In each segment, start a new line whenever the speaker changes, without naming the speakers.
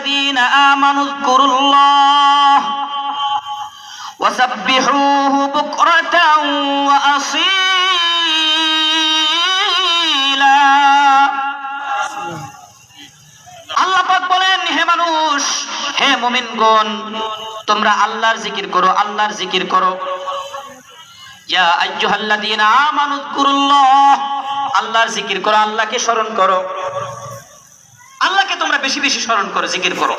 الذين آمنوا اذكروا الله وسبحوه بكرة وأصيلا আল্লাহ পাক বলেন হে মানুষ হে মুমিনগণ তোমরা আল্লাহর জিকির করো আল্লাহর জিকির করো ইয়া আইয়ুহাল্লাযীনা আমানু যকুরুল্লাহ আল্লাহর জিকির করো আল্লাহকে স্মরণ করো আল্লাহকে তোমরা বেশি বেশি স্মরণ করো, জিকির করো।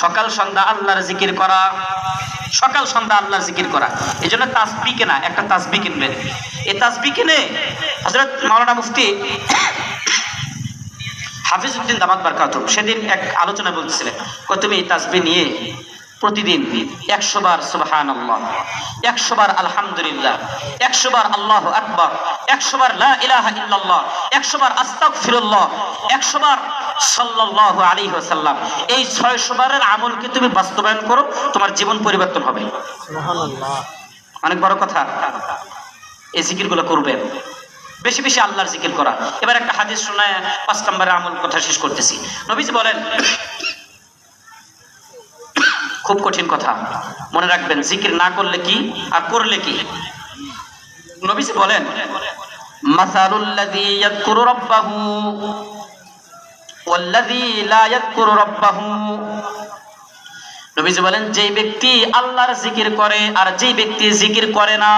সকাল সন্ধ্যা আল্লাহর জিকির করা, সকাল সন্ধ্যা আল্লাহর জিকির করা। এই জন্য তাসবি কেনা, একটা তাসবি কিনবেন এই তাসবি কিনে হযরত মাওলানা মুফতি হাফিজউদ্দিন দামাত বারকাত সেদিন এক আলোচনা বলতেছিলেন, কয়, তুমি এই তাসবি নিয়ে প্রতিদিন একশো বার সুবাহান আল্লাহ একশো বার আলহামদুলিল্লাহ একশো বার আল্লাহ আকবর একশো বার ইল্লাল্লাহ একশো বার আস্তাক ফিরুল্লাহ একশো বার সাল্লাহ আলী সাল্লাম এই ছয়শো বারের আমলকে তুমি বাস্তবায়ন করো তোমার জীবন পরিবর্তন হবে। অনেক বড় কথা। এই জিকিরগুলো করবেন। বেশি বেশি আল্লাহর জিকির করা। এবার একটা হাদিস শোনায় পাঁচ নম্বরের আমল কথা শেষ করতেছি। নবীজি বলেন খুব কঠিন কথা। মনে রাখবেন, জিকির না করলে কি আর করলে কি? নবীজি বলেন বলেন ব্যক্তি আল্লাহর জিকির করে আর যেই ব্যক্তি জিকির করে না,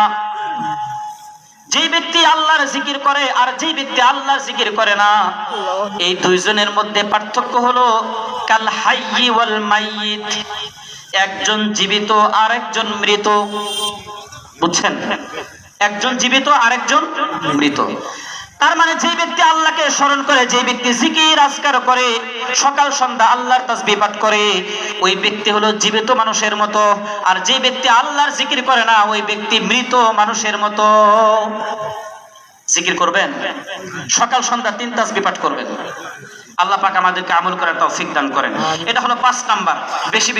যেই ব্যক্তি আল্লাহর জিকির করে আর যেই ব্যক্তি আল্লাহর জিকির করে না, এই দুইজনের মধ্যে পার্থক্য হলো, কাল হাইয়ি ওয়াল মাইয়িত। একজন জীবিত আর একজন মৃত। বুঝছেন? একজন জীবিত আর একজন মৃত। তার মানে যে ব্যক্তি আল্লাহকে স্মরণ করে যে ব্যক্তি জিকির আজকার করে সকাল সন্ধ্যা আল্লাহর তাসবিহ পাঠ করে ওই ব্যক্তি হলো জীবিত মানুষের মতো। আর যে ব্যক্তি আল্লাহর জিকির করে না ওই ব্যক্তি মৃত মানুষের মতো। জিকির করবেন? সকাল সন্ধ্যা তিন তাসবিহ পাঠ করবেন। আল্লাহ পাক আমাদেরকে আমল করার তৌফিক দান করেন। এটা হলো পাঁচ নাম্বার। বেশি